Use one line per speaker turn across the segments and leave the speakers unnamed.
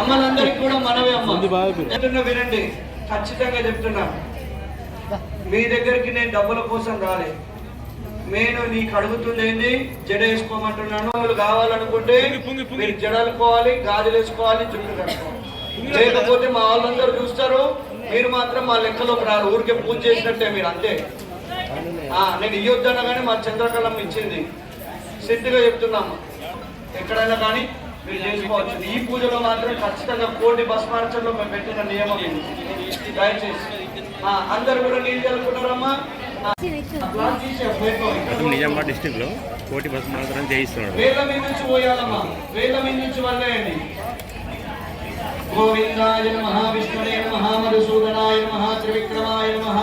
అమ్మలందరికీ కూడా మనమే అమ్మ. వినండి. ఖచ్చితంగా చెప్తున్నా. మీ దగ్గరికి నేను డబ్బుల కోసం రాలే. నేను నీకు అడుగుతుంది ఏంది? జడ వేసుకోమంటున్నాను. వాళ్ళు కావాలనుకుంటే మీరు జడలు పోవాలి గాజులు వేసుకోవాలి జుట్టు కట్టుకోవాలి. లేకపోతే మా వాళ్ళందరూ చూస్తారు మీరు మాత్రం మా లెక్కలోకి రారు. ఊరికే పూజ చేసినట్టే మీరు అంతే. నేను ఇయ్యొద్దన్నా కానీ మా చంద్రకళం ఇచ్చింది. సిద్ధిగా చెప్తున్నాము ఎక్కడైనా కానీ మీరు చేసుకోవచ్చు. ఈ పూజలో మాత్రం ఖచ్చితంగా కోటి భస్మార్చనలో మేము పెట్టిన నియమం. దయచేసి. అందరు కూడా నీళ్ళు ఇక్కడ
నిజామాబాద్ డిస్టిక్లో కోటి బస్సు మాత్రం చేయిస్తున్నాడు.
వేల మీద నుంచి పోయాలమ్మా. వేల మీద నుంచి వల్లేయండి గోవిందాయ నమ విష్ణునే నమ మధుసూదనాయ నమ త్రివిక్రమాయ నమ.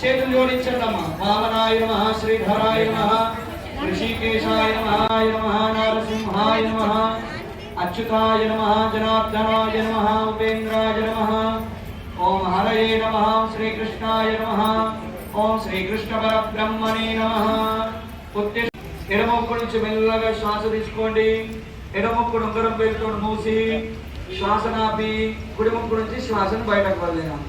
చేతులు జోడించండి అమ్మా వామనాయ నమ శ్రీధరాయ నమ. ఋషికేశాయ నమ నమ నారసింహాయ నమ అచ్యుతాయ నమ జనార్దనాయ నమ ఉపేంద్రాయ నమ. ఓం హరయే నమ శ్రీకృష్ణాయ నమ. ఓం శ్రీకృష్ణ పరబ్రహ్మణే నమ. ఎడమొక్కు నుంచి మెల్లగా శ్వాస తీసుకోండి. ఎడమొక్కు ఉంగరం పేరుతో మూసి శ్వాస నాపి కుడి నుంచి శ్వాసను బయటకు వదిలేనాం